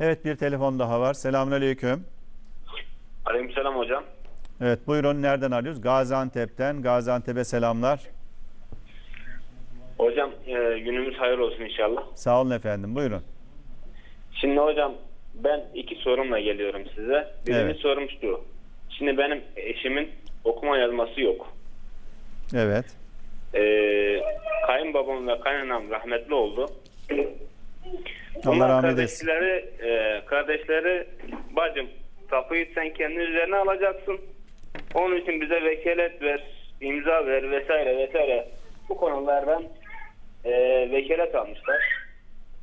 Evet bir telefon daha var. Selamünaleyküm. Aleykümselam hocam. Evet buyurun nereden arıyoruz? Gaziantep'ten. Gaziantep'e selamlar. Hocam e, günümüz hayır olsun inşallah. Sağ olun efendim. Buyurun. Şimdi hocam ben iki sorumla geliyorum size. Birinci Evet. sorum şu. Şimdi benim eşimin okuma yazması yok. Evet. E, kayınbabam ve kaynanam rahmetli oldu. Allah Bunlar rahmet eylesin. kardeşleri, e, kardeşleri bacım tapuyu sen kendi üzerine alacaksın. Onun için bize vekalet ver, imza ver vesaire vesaire. Bu konulardan e, vekalet almışlar.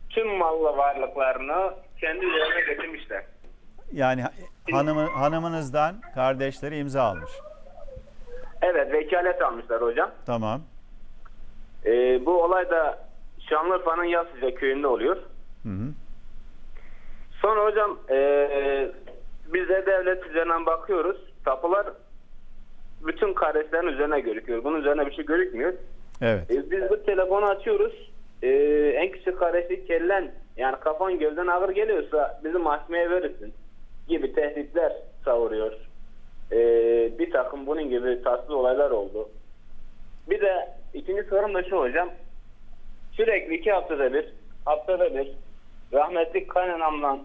Tüm mal ve varlıklarını kendi üzerine getirmişler. Yani ha- hanımı, hanımınızdan kardeşleri imza almış. Evet vekalet almışlar hocam. Tamam. E, bu olay da Şanlıurfa'nın Yaslıca köyünde oluyor. Hı hı. Sonra hocam eee biz de devlet üzerinden bakıyoruz. Tapular bütün kardeşlerin üzerine görüküyor. Bunun üzerine bir şey görükmüyor. Evet. E, biz bu telefonu açıyoruz. Eee, en küçük kardeşi kellen yani kafan gözden ağır geliyorsa bizi mahkemeye verirsin gibi tehditler savuruyor. Eee, bir takım bunun gibi tatsız olaylar oldu. Bir de ikinci sorum da şu hocam. Sürekli iki haftada bir, haftada bir rahmetli kaynanamla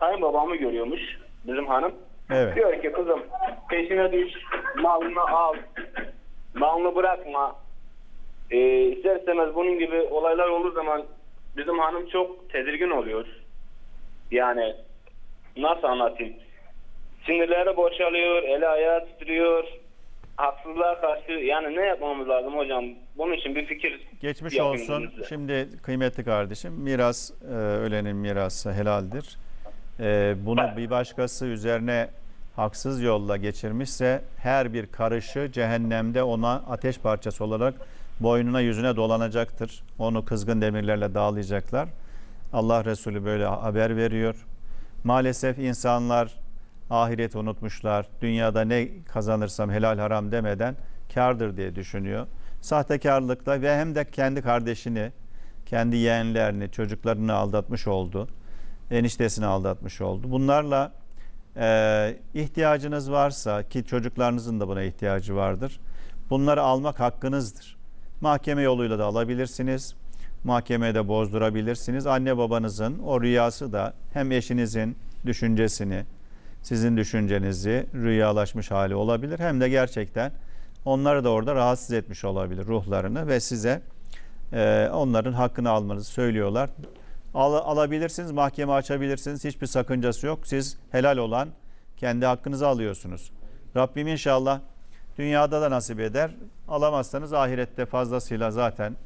kayınbabamı görüyormuş bizim hanım. Evet. Diyor ki kızım peşine düş, malını al, malını bırakma. Ee, ister istemez bunun gibi olaylar olduğu zaman bizim hanım çok tedirgin oluyor. Yani nasıl anlatayım? Sinirleri boşalıyor, eli ayağı titriyor. Haksızlığa karşı yani ne yapmamız lazım hocam? Bunun için bir fikir Geçmiş yapın olsun. bize. Şimdi kıymetli kardeşim miras e, ölenin mirası helaldir. E, bunu bir başkası üzerine haksız yolla geçirmişse her bir karışı cehennemde ona ateş parçası olarak boynuna yüzüne dolanacaktır. Onu kızgın demirlerle dağlayacaklar. Allah Resulü böyle haber veriyor. Maalesef insanlar ahireti unutmuşlar. Dünyada ne kazanırsam helal haram demeden kardır diye düşünüyor. Sahtekarlıkla ve hem de kendi kardeşini, kendi yeğenlerini, çocuklarını aldatmış oldu. Eniştesini aldatmış oldu. Bunlarla e, ihtiyacınız varsa ki çocuklarınızın da buna ihtiyacı vardır. Bunları almak hakkınızdır. Mahkeme yoluyla da alabilirsiniz. Mahkemede bozdurabilirsiniz. Anne babanızın o rüyası da hem eşinizin düşüncesini, sizin düşüncenizi rüyalaşmış hali olabilir. Hem de gerçekten onları da orada rahatsız etmiş olabilir ruhlarını ve size e, onların hakkını almanızı söylüyorlar. Al, alabilirsiniz, mahkeme açabilirsiniz. Hiçbir sakıncası yok. Siz helal olan kendi hakkınızı alıyorsunuz. Rabbim inşallah dünyada da nasip eder. Alamazsanız ahirette fazlasıyla zaten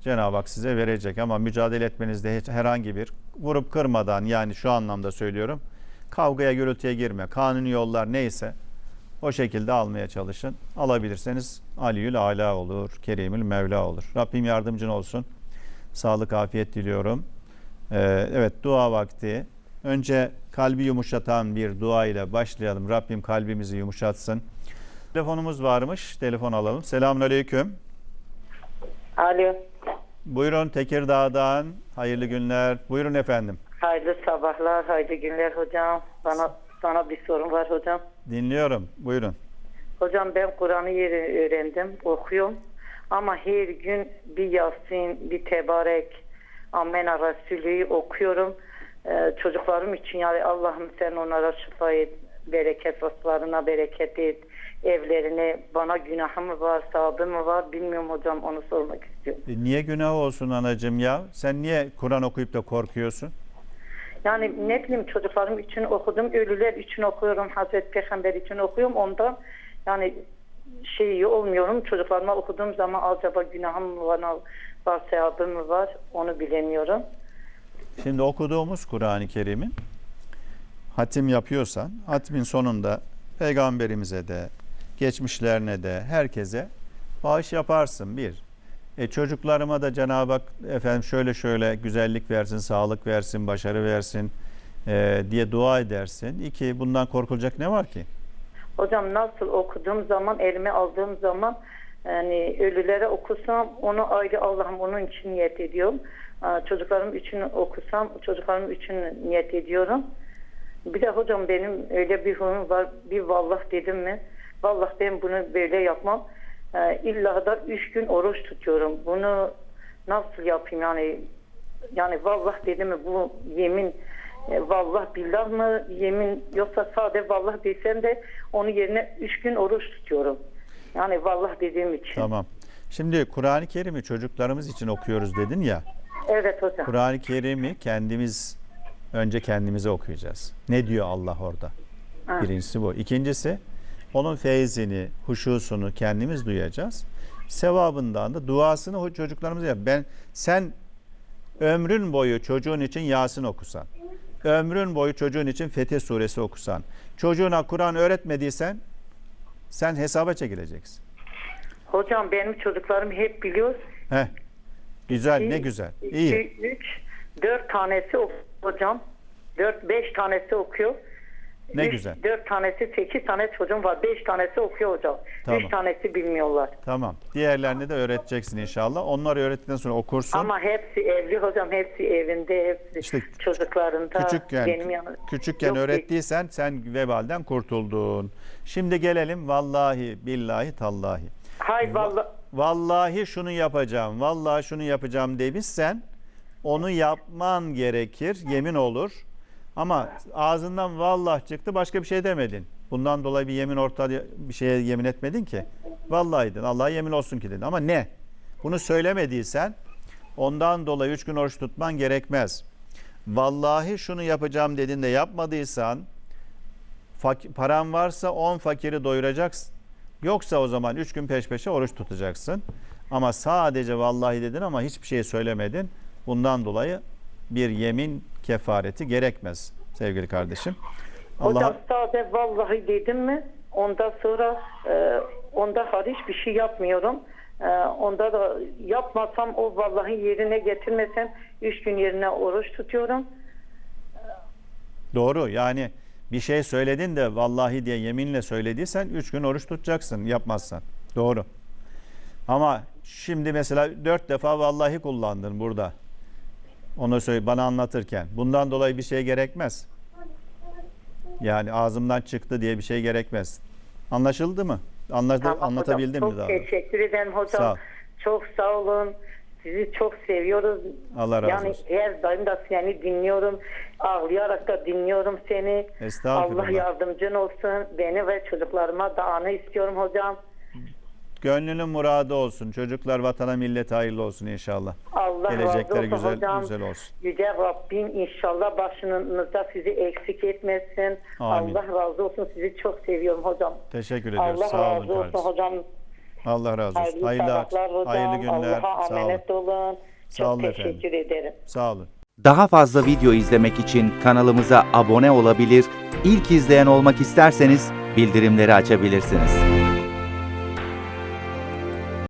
Cenab-ı Hak size verecek ama mücadele etmenizde hiç herhangi bir vurup kırmadan yani şu anlamda söylüyorum. Kavgaya gürültüye girme. Kanuni yollar neyse o şekilde almaya çalışın. Alabilirseniz Aliyül Ala olur, Kerimül Mevla olur. Rabbim yardımcın olsun. Sağlık, afiyet diliyorum. Ee, evet dua vakti. Önce kalbi yumuşatan bir dua ile başlayalım. Rabbim kalbimizi yumuşatsın. Telefonumuz varmış. Telefon alalım. Selamun Aleyküm. Alo. Buyurun Tekirdağ'dan. Hayırlı günler. Buyurun efendim. Hayırlı sabahlar, hayırlı günler hocam. Bana sana bir sorun var hocam. Dinliyorum. Buyurun. Hocam ben Kur'an'ı yeri öğrendim, okuyorum. Ama her gün bir Yasin, bir Tebarek, Amen Resulü'yü okuyorum. Ee, çocuklarım için yani Allah'ım sen onlara şifa et, bereket vasıflarına bereket et. Evlerine bana günahı mı var, sahabı mı var bilmiyorum hocam onu sormak istiyorum. E, niye günah olsun anacığım ya? Sen niye Kur'an okuyup da korkuyorsun? Yani ne bileyim çocuklarım için okudum, ölüler için okuyorum, Hazreti Peygamber için okuyorum. Ondan yani şey olmuyorum. Çocuklarıma okuduğum zaman acaba günahım mı var, var sevabım mı var onu bilemiyorum. Şimdi okuduğumuz Kur'an-ı Kerim'in hatim yapıyorsan hatmin sonunda peygamberimize de geçmişlerine de herkese bağış yaparsın bir. E çocuklarıma da Cenab-ı Hak efendim şöyle şöyle güzellik versin, sağlık versin, başarı versin e, diye dua edersin. İki, bundan korkulacak ne var ki? Hocam nasıl okuduğum zaman, elime aldığım zaman yani ölülere okusam onu ayrı Allah'ım onun için niyet ediyorum. Çocuklarım için okusam çocuklarım için niyet ediyorum. Bir de hocam benim öyle bir huyum var. Bir vallah dedim mi? Vallah ben bunu böyle yapmam. Ee, illa da üç gün oruç tutuyorum. Bunu nasıl yapayım yani? Yani vallah dedim mi bu yemin e, vallah billah mı yemin yoksa sade vallah desem de onun yerine üç gün oruç tutuyorum. Yani vallah dediğim için. Tamam. Şimdi Kur'an-ı Kerim'i çocuklarımız için okuyoruz dedin ya. Evet hocam. Kur'an-ı Kerim'i kendimiz önce kendimize okuyacağız. Ne diyor Allah orada? Ha. Birincisi bu. İkincisi onun feyzini, huşusunu kendimiz duyacağız. Sevabından da duasını o çocuklarımıza yap. Ben sen ömrün boyu çocuğun için Yasin okusan, ömrün boyu çocuğun için Fetih suresi okusan, çocuğuna Kur'an öğretmediysen sen hesaba çekileceksin. Hocam benim çocuklarım hep biliyor. Heh. Güzel, ne İki, güzel. iki, İyi. üç, dört tanesi okuyor hocam. Dört, beş tanesi okuyor. Ne Üç, güzel. Dört tanesi, sekiz tane çocuğum var. Beş tanesi okuyor hocam. Tamam. Üç tanesi bilmiyorlar. Tamam. Diğerlerini de öğreteceksin inşallah. Onları öğrettikten sonra okursun. Ama hepsi evli hocam. Hepsi evinde. Hepsi İşte çocuklarında. küçükken benim yanı- küçükken Yok, öğrettiysen sen vebalden kurtuldun. Şimdi gelelim vallahi billahi tallahi. Hay vallahi. Vallahi şunu yapacağım, vallahi şunu yapacağım demişsen onu yapman gerekir, yemin olur. Ama ağzından vallahi çıktı başka bir şey demedin. Bundan dolayı bir yemin ortada bir şeye yemin etmedin ki. Vallahi dedin. Allah'a yemin olsun ki dedin. Ama ne? Bunu söylemediysen ondan dolayı üç gün oruç tutman gerekmez. Vallahi şunu yapacağım dedin de yapmadıysan paran varsa 10 fakiri doyuracaksın. Yoksa o zaman 3 gün peş peşe oruç tutacaksın. Ama sadece vallahi dedin ama hiçbir şey söylemedin. Bundan dolayı bir yemin kefareti gerekmez sevgili kardeşim. Hocam Allah sade vallahi dedim mi ondan sonra e, onda hariç bir şey yapmıyorum. E, onda da yapmasam o vallahi yerine getirmesem üç gün yerine oruç tutuyorum. doğru yani bir şey söyledin de vallahi diye yeminle söylediysen 3 gün oruç tutacaksın yapmazsan. Doğru. Ama şimdi mesela 4 defa vallahi kullandın burada. Onu söyle bana anlatırken. Bundan dolayı bir şey gerekmez. Yani ağzımdan çıktı diye bir şey gerekmez. Anlaşıldı mı? Anladı, Tamam hocam, anlatabildim çok mi daha? doğrusu? teşekkür ederim hocam. Sağ ol. Çok sağ olun. Sizi çok seviyoruz. Allah razı yani olsun. her daim da seni dinliyorum. Ağlayarak da dinliyorum seni. Estağfurullah. Allah yardımcın olsun. Beni ve çocuklarıma da anı istiyorum hocam. Gönlünün muradı olsun. Çocuklar vatana millete hayırlı olsun inşallah. Allah Gelecekleri razı olsun güzel hocam. güzel olsun. Yüce Rabbim inşallah başınızda sizi eksik etmesin. Amin. Allah razı olsun. Sizi çok seviyorum hocam. Teşekkür ediyoruz. Allah Sağ olun razı olsun kardeşim. hocam. Allah razı olsun. Hayırlı, Hayırlı, sabahlar hocam. hayırlı günler. Allah'a Sağ olun. emanet olun. Sağ çok olun efendim. teşekkür ederim. Sağ olun. Daha fazla video izlemek için kanalımıza abone olabilir, ilk izleyen olmak isterseniz bildirimleri açabilirsiniz.